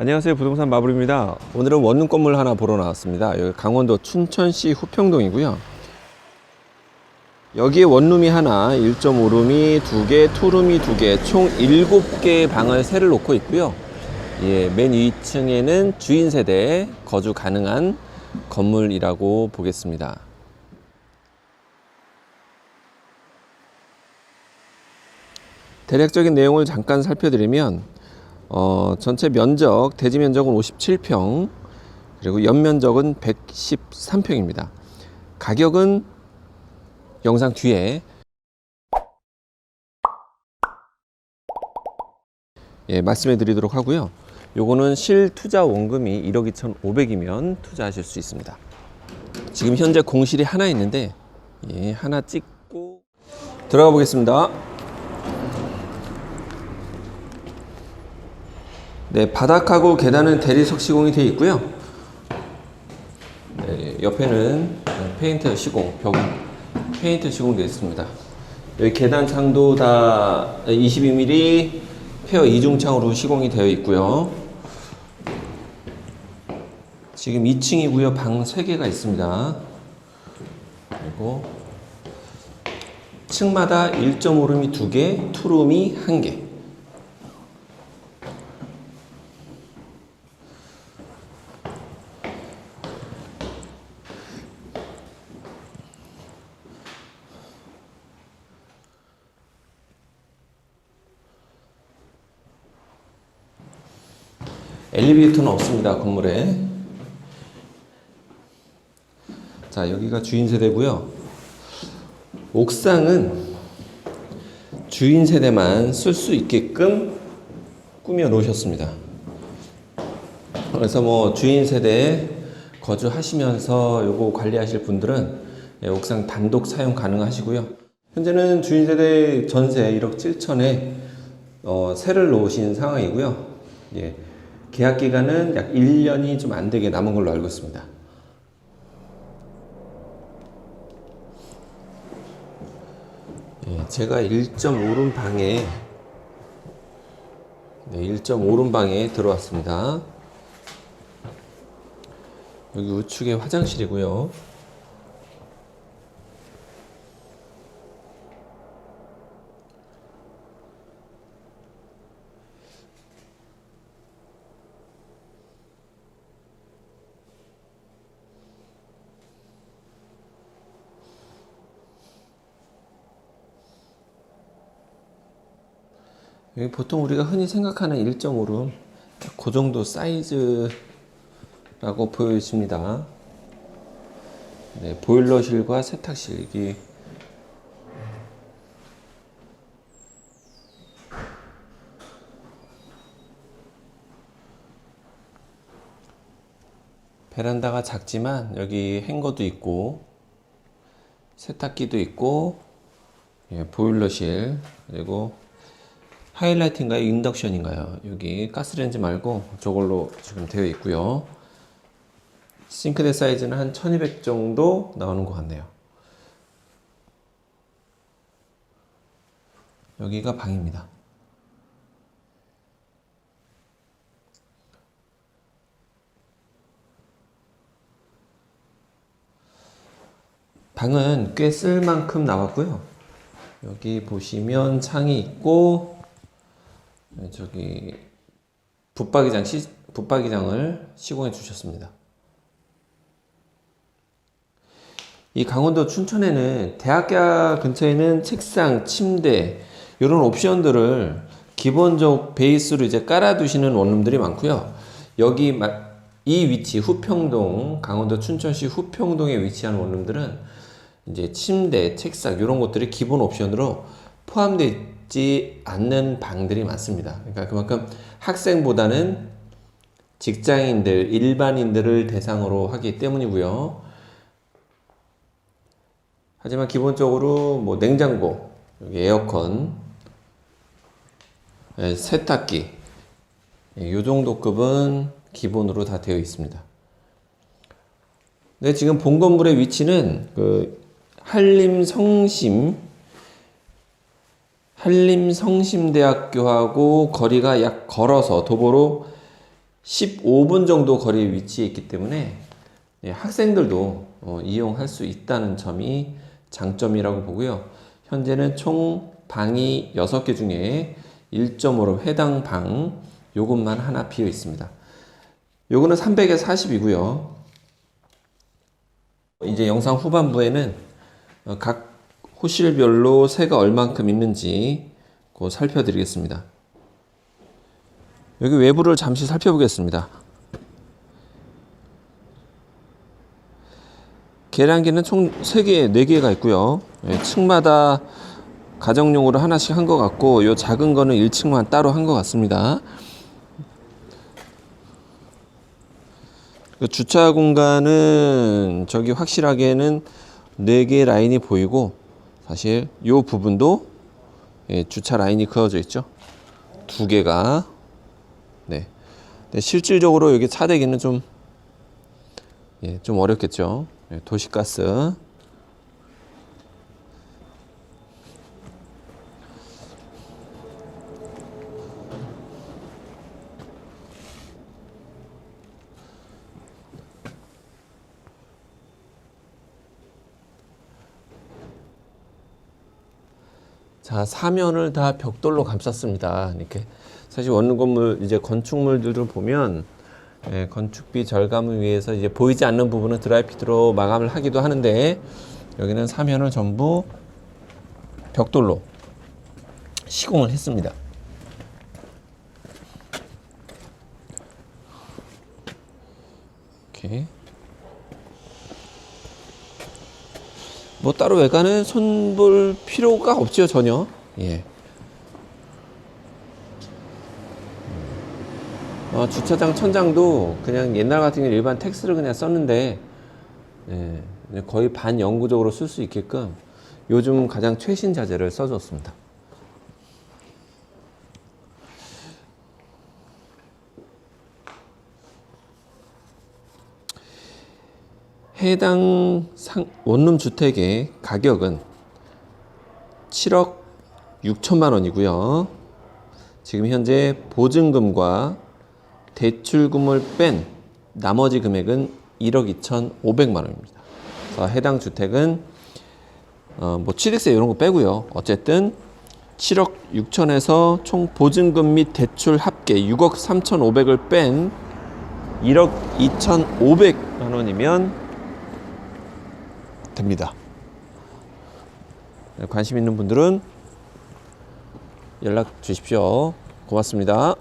안녕하세요. 부동산 마블입니다. 오늘은 원룸 건물 하나 보러 나왔습니다. 여기 강원도 춘천시 후평동이고요. 여기에 원룸이 하나, 1.5룸이 두 개, 투룸이 두 개, 총 7개의 방을 세를 놓고 있고요. 예, 맨 2층에는 주인 세대 거주 가능한 건물이라고 보겠습니다. 대략적인 내용을 잠깐 살펴드리면 어, 전체 면적 대지 면적은 57평 그리고 연면적은 113평입니다. 가격은 영상 뒤에 예, 말씀해 드리도록 하고요. 요거는 실 투자 원금이 1억 2,500이면 투자하실 수 있습니다. 지금 현재 공실이 하나 있는데 예, 하나 찍고 들어가 보겠습니다. 네, 바닥하고 계단은 대리 석 시공이 되어 있고요. 네, 옆에는 페인트 시공, 벽 페인트 시공되어 있습니다. 여기 계단 창도 다 22mm 페어 이중창으로 시공이 되어 있고요. 지금 2층이고요. 방 3개가 있습니다. 그리고 층마다 1.5룸이 2개, 투룸이 1개. 엘리베이터는 없습니다. 건물에. 자, 여기가 주인 세대고요. 옥상은 주인 세대만 쓸 수 있게끔 꾸며 놓으셨습니다. 그래서 뭐 주인 세대에 거주하시면서 요거 관리하실 분들은 예, 옥상 단독 사용 가능하시고요. 현재는 주인 세대 전세 1억 7천에 어, 세를 놓으신 상황이고요. 예. 계약 기간은 약 1년이 좀 안 되게 남은 걸로 알고 있습니다. 예, 제가 1.5룸 방에 네, 1.5룸 방에 들어왔습니다. 여기 우측에 화장실이고요. 보통 우리가 흔히 생각하는 1.5룸 그 정도 사이즈라고 보여집니다. 네, 보일러실과 세탁실 여기 베란다가 작지만 여기 행거도 있고 세탁기도 있고 예, 보일러실 그리고 하이라이트인가요? 인덕션인가요? 여기 가스레인지 말고 저걸로 지금 되어 있고요. 싱크대 사이즈는 한 1200 정도 나오는 것 같네요. 여기가 방입니다. 방은 꽤 쓸 만큼 나왔고요. 여기 보시면 창이 있고 네, 저기 붙박이장 시, 붙박이장을 시공해 주셨습니다. 이 강원도 춘천에는 대학가 근처에는 책상, 침대 이런 옵션들을 기본적 베이스로 이제 깔아두시는 원룸들이 많고요. 여기 마- 이 위치 후평동 강원도 춘천시 후평동에 위치한 원룸들은 이제 침대, 책상 이런 것들이 기본 옵션으로 포함되 어 있지 않는 방들이 많습니다. 그러니까 그만큼 학생보다는 직장인들, 일반인들을 대상으로 하기 때문이고요. 하지만 기본적으로 뭐 냉장고, 에어컨, 예, 세탁기, 예, 요 정도 급은 기본으로 다 되어 있습니다. 네, 지금 본 건물의 위치는 그 한림 성심 한림 성심대학교하고 거리가 약 걸어서 도보로 15분 정도 거리에 위치해 있기 때문에 예, 학생들도 어, 이용할 수 있다는 점이 장점이라고 보고요. 현재는 총 방이 6개 중에 1.5로 해당 방 요것만 하나 비어 있습니다. 요거는 300에 40이고요. 이제 영상 후반부에는 어, 각 호실별로 새가 얼만큼 있는지 그 살펴드리겠습니다. 여기 외부를 잠시 살펴보겠습니다. 계량기는 총 3개, 4개가 있고요. 예, 층마다 가정용으로 하나씩 한 것 같고 요 작은 거는 1층만 따로 한 것 같습니다. 그 주차 공간은 저기 확실하게는 4개 라인이 보이고 사실 요 부분도 예, 주차 라인이 그어져 있죠. 두 개가 네. 실질적으로 여기 차대기는 좀 예, 좀 어렵겠죠. 예, 도시가스 자, 사면을 다 벽돌로 감쌌습니다. 이렇게 사실 원룸 건물 이제 건축물들을 보면 예, 건축비 절감을 위해서 이제 보이지 않는 부분은 드라이피드로 마감을 하기도 하는데 여기는 사면을 전부 벽돌로 시공을 했습니다. 이렇게 뭐 따로 외관은 손볼 필요가 없죠 전혀. 예. 어, 주차장 천장도 그냥 옛날 같은 경우 일반 텍스를 그냥 썼는데 예, 거의 반영구적으로 쓸 수 있게끔 요즘 가장 최신 자재를 써줬습니다. 해당 상, 원룸 주택의 가격은 7억 6천만 원이고요. 지금 현재 보증금과 대출금을 뺀 나머지 금액은 1억 2,500만 원입니다. 그래서 해당 주택은 어, 뭐 취득세 이런 거 빼고요. 어쨌든 7억 6천에서 총 보증금 및 대출 합계 6억 3,500을 뺀 1억 2,500만 원이면 됩니다. 관심 있는 분들은 연락 주십시오. 고맙습니다.